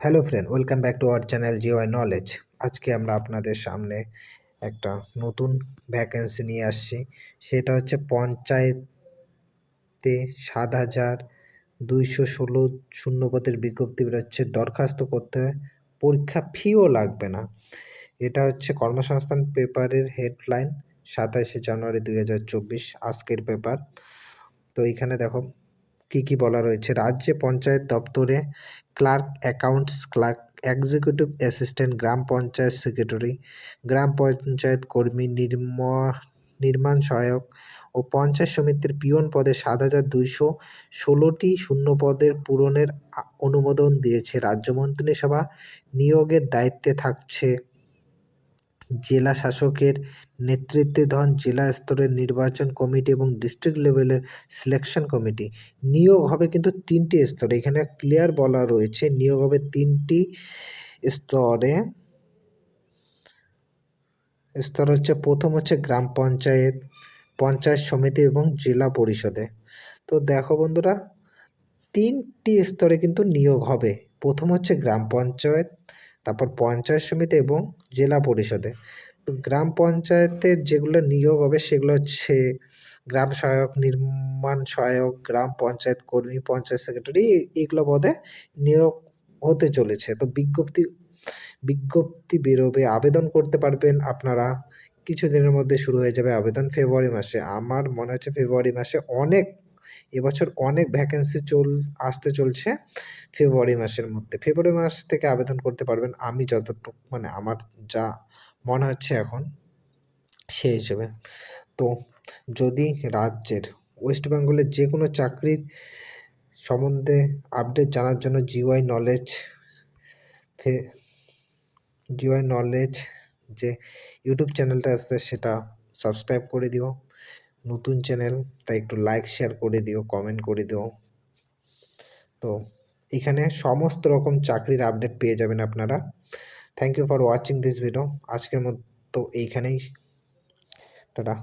Hello friend welcome back to our channel GOI knowledge আজকে আমরা আপনাদের সামনে একটা নতুন ভ্যাকেন্সি নিয়ে আসছি। সেটা হচ্ছে পঞ্চায়েতে সাত হাজার দুইশো ষোলো শূন্যপদের বিজ্ঞপ্তি বেরোচ্ছে। দরখাস্ত করতে পরীক্ষা ফিও লাগবে না। এটা হচ্ছে কর্মসংস্থান পেপারের হেডলাইন সাতাশে জানুয়ারি দুই হাজার চব্বিশ, আজকের পেপার তো এইখানে দেখো কী কী বলা রয়েছে? রাজ্যে পঞ্চায়েত দপ্তরে clerk, accounts clerk, executive assistant, গ্রাম পঞ্চায়েত সেক্রেটারি, গ্রাম পঞ্চায়েত কর্মী নির্ম নির্মাণ সহায়ক ও পঞ্চায়েত সমিতির পিয়ন পদে সাত হাজার দুইশো ষোলোটি শূন্য পদের পূরণের অনুমোদন দিয়েছে। রাজ্য মন্ত্রিসভা নিয়োগের দায়িত্বে থাকছে জেলা শাসকের নেতৃত্বাধীন জেলা স্তরের নির্বাচন কমিটি এবং ডিস্ট্রিক্ট লেভেলের সিলেকশন কমিটি। নিয়োগ হবে কিন্তু তিনটি স্তরে। এখানে ক্লিয়ার বলা রয়েছে, নিয়োগ হবে তিনটি স্তরে। স্তর হচ্ছে, প্রথম হচ্ছে গ্রাম পঞ্চায়েত পঞ্চায়েত সমিতি এবং জেলা পরিষদে। তো দেখো বন্ধুরা, তিনটি স্তরে কিন্তু নিয়োগ হবে। প্রথম হচ্ছে গ্রাম পঞ্চায়েত তারপর পঞ্চায়েত সমিতি এবং জেলা পরিষদে। তো গ্রাম পঞ্চায়েতের যেগুলো নিয়োগ হবে সেগুলো হচ্ছে গ্রাম সহায়ক, নির্মাণ সহায়ক, গ্রাম পঞ্চায়েত কর্মী, পঞ্চায়েত সেক্রেটারি, এগুলো পদে নিয়োগ হতে চলেছে। তো বিজ্ঞপ্তি বিজ্ঞপ্তি বেরোবে, আবেদন করতে পারবেন আপনারা। কিছুদিনের মধ্যে শুরু হয়ে যাবে আবেদন ফেব্রুয়ারি মাসে। আমার মনে হচ্ছে ফেব্রুয়ারি মাসে অনেক এবছর অনেক ভ্যাকেন্সি চল, আসতে চলছে ফেব্রুয়ারি মাসের মধ্যে। ফেব্রুয়ারি মাস থেকে আবেদন করতে পারবেন আমি যতটুকু মানে আমার যা মনে হচ্ছে এখন সেই হিসেবে। তো যদি রাজ্যের, ওয়েস্ট বেঙ্গলের যে কোনো চাকরির সম্বন্ধে আপডেট জানার জন্য জিওয়াই নলেজ জিওয়াই নলেজ যে ইউটিউব চ্যানেলটা আছে সেটা সাবস্ক্রাইব করে দিও। নতুন চ্যানেল, তাই একটু লাইক শেয়ার করে দিও কমেন্ট করে দিও। তো এখানে সমস্ত রকম চাকরির আপডেট পেয়ে যাবেন আপনারা। Thank you for watching this video আজকের মতো এইখানেই। টাটা।